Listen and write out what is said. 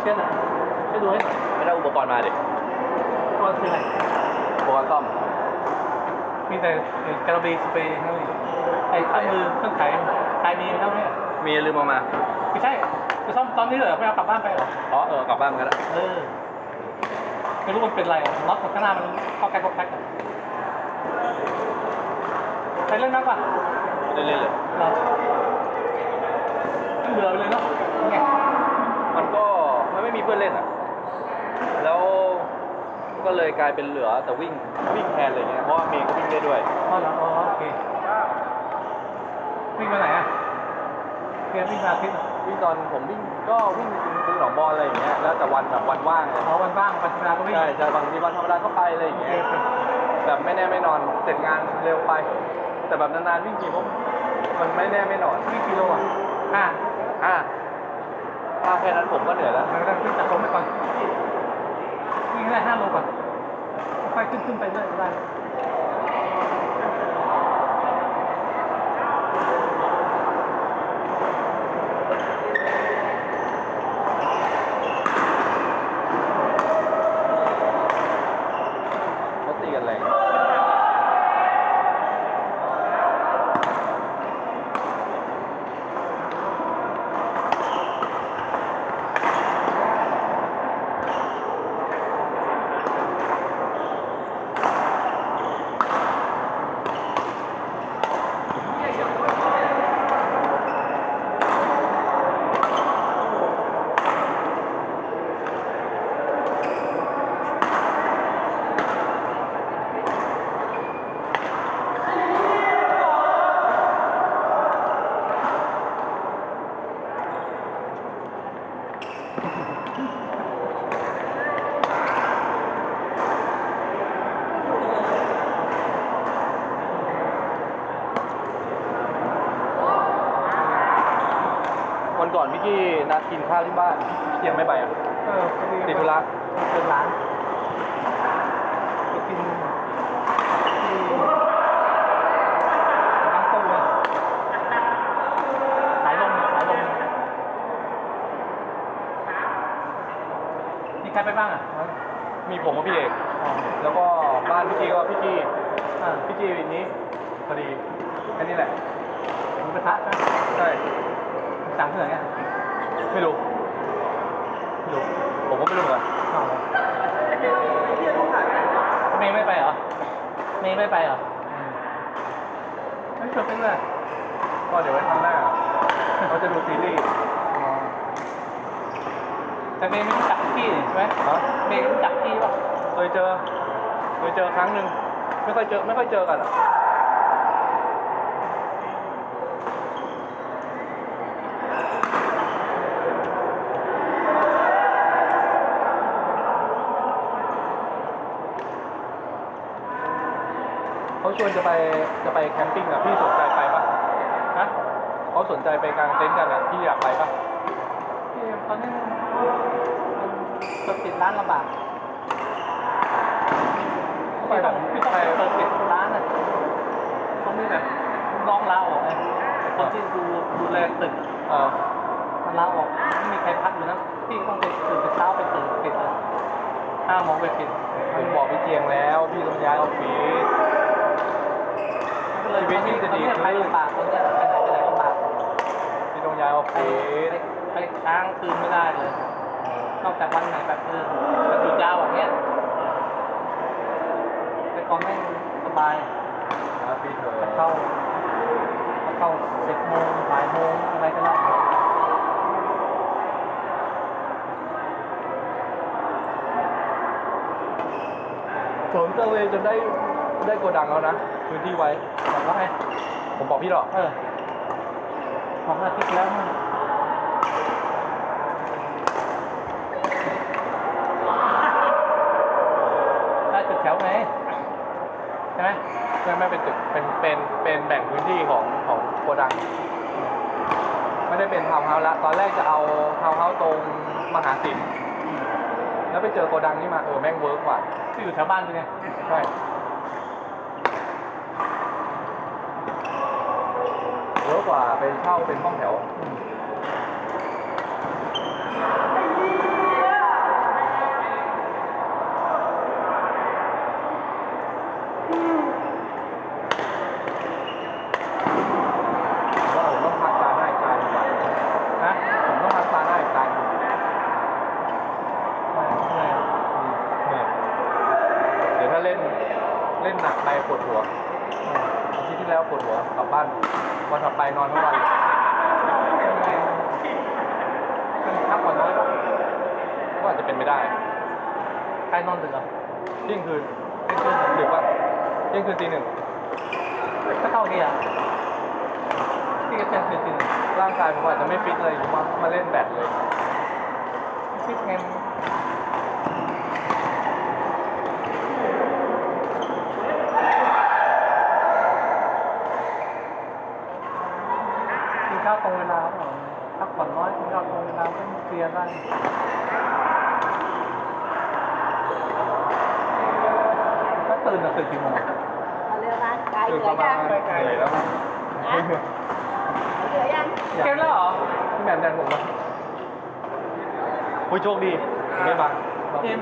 เช็ดอะช่วยดูให้หน่อยไม่ได้อุปกรณ์มาดิว่าคืออะไรอุปกรณ์ซ่อมมีแต่ไอ้กระบี่สเปรย์เท่านี้ไอ้เครื่องมือเครื่องขายขายมีเท่านี้มีลืมเอามาไม่ใช่จะซ่อมตอนนี้เหรอไม่เอากลับบ้านไปเหรออ๋อเออกลับบ้านกันแล้วเออไม่รู้มันเป็นอะไรอะน็อตข้างหน้ามันเข้าแก๊กเข้าแก๊กอะไปเล่นนักป่ะเล่นๆเลยเราเบื่อไปเลยเนาะไง มันก็มันไม่มีเพื่อนเล่นอะ แล้วก็เลยกลายเป็นเหลือแต่วิ่งวิ่งแทนเลยเงี้ย เพราะว่าเมย์ก็วิ่งได้ด้วย อ๋อเหรออ๋อโอเควิ่งไปไหนอะเพียวิ่งมาอาทิตย์อะวิ่งตอนผมวิ่งก็วิ่งตึงหนองบอลอะไรอย่างเงี้ย แล้วแต่วันแบบวันว่างเลยอ๋อวันว่างวันธรรมดาก็วิ่งใช่ใช่บางทีวันธรรมดาก็ไปอะไรอย่างโอเงี้เคยโอเคแบบไม่แน่ไม่นอน เสร็จงานเร็วไป แต่แบบนานๆวิ่งทีผมมันไม่แน่ไม่นอน วิ่งกิโลอะห้าอะ ถ้าแค่นั้นผมก็เหนื่อยแล้วมันก็ขึ้นจากลงไปก่อนวิ่งได้ห้าโลก่อนค่อยขึ้นขึ้นไปเรื่อยได้ วันก่อนพี่กี้นัดกินข้าวที่บ้านพี่ยังไม่ไปอะเออติดธุระเป็นร้านไปกินที่ร้านตู้อะสายลมอะสายลมมีใครไปบ้างอะมีผมกับพี่เอกอ๋อแล้วก็บ้านพี่กี้ก็พี่กี้อ่าพี่กี้นี้พอดีแค่นี้แหละหมูกระทะใช่ไหมใช่ สั่งที่ไหนอะไม่รู้ไม่รู้ผมก็ไม่รู้เหมือนกันอ๋อเมย์ไม่ไปเหรอเมย์ไม่ไปเหรออืมไม่ชวนไปด้วยก็เดี๋ยวไว้ทำหน้าเขาจะดูซีรีส์อ๋อแต่เมย์ไม่รู้จักพี่นี่ใช่ไหมฮะเมย์รู้จักพี่ป่ะเคยเจอเคยเจอครั้งหนึ่งไม่ค่อยเจอไม่ค่อยเจอกันอะ เขาชวนจะไปจะไปแคมปิ้งอะพี่สนใจไปปะฮะเขาสนใจไปกางเต็นท์กันอะพี่อยากไปปะพี่ตอนนี้มันเปิดปิดร้านลำบากไปพี่แบต้องบพี่ต้องไปเปิดปิดร้านอะต้องมีแบบน้องลาออกไงคนที่ดูดูแลตึกเออมันลาออกไม่มีใครพักอยู่นะพี่ต้องไปตื่นแต่เช้าไปตื่นปิดเลยห้าโมงไปปิดผมบอกพี่เจียงแล้ว พี่ต้องย้ายออฟฟิศ ก็เลยไม่ได้จะดีไปลำบากคนเนี้ยไปไหนไปไหนลำบากพี่ต้องย้ายออฟไปฟิศไปค้างคืนไม่ได้เลย นอกจากวันไหนแบบเออวันหยุดยาวอย่างเงี้ยแต่ก่อนแม่งสบายนะพี่เธอเข้าเข้าสิบโมงบ่ายโมงอะไรก็ได้ผมเซอร์เวยจนได้ได้โกดังแล้วนะ พื้นที่ไว้บอกว่าไงผมบอกพี่หรอกเออของอาทิตย์แล้วมันได้ตึกแถวไงใช่ไหมไม่ไม่เป็นตึกเป็นเป็นเป็นแบ่งพื้นที่ของของโกดัง ไม่ได้เป็นทาวน์เฮาส์ละตอนแรกจะเอาทาวน์เฮาส์ตรงมหาศิลป์แล้วไปเจอโกดังนี่มาเออแม่งเวิร์กกว่าที่อยู่แถวบ้านด้วยไงใช่ ยอะกว่าเป็นเช่าเป็นห้องแถวต้องพักการได้านก่อนะต้องพักการได้านก่อเดี๋ยวถ้าเล่นเล่นหนักไปปวดหัว แล้วปวดหัวกลับบ้านวันถัดไปนอนทั้งวันเป็นพักผ่อนน้อยก็อาจจะเป็นไม่ได้ใครนอนดึกอะเที่ยงคืนเที่ยงคืนดึกปะเที่ยงคืนตีหนึ่งก็เท่านี้อะพี่ก็เป็นคือจริงร่างกายผมอาจจะไม่ฟิตเลยมามาเล่นแบดเลยฟิตแฮมกินข้าวตรงเวลาเปล่าพัก ผ่อนน้อยกินข้าวตรงเวลาก็เคลียร์ได้ก็ตื่นอะตื่นกี่โมงเอาเร็วนะไกลเหคือลืปอระมายัณงเหนื่อยแล้วครับเหลือยังเกมแล้วเหรอพี่แหม่มแดนผมปะโอ้ยโชคดีไม่บังเกม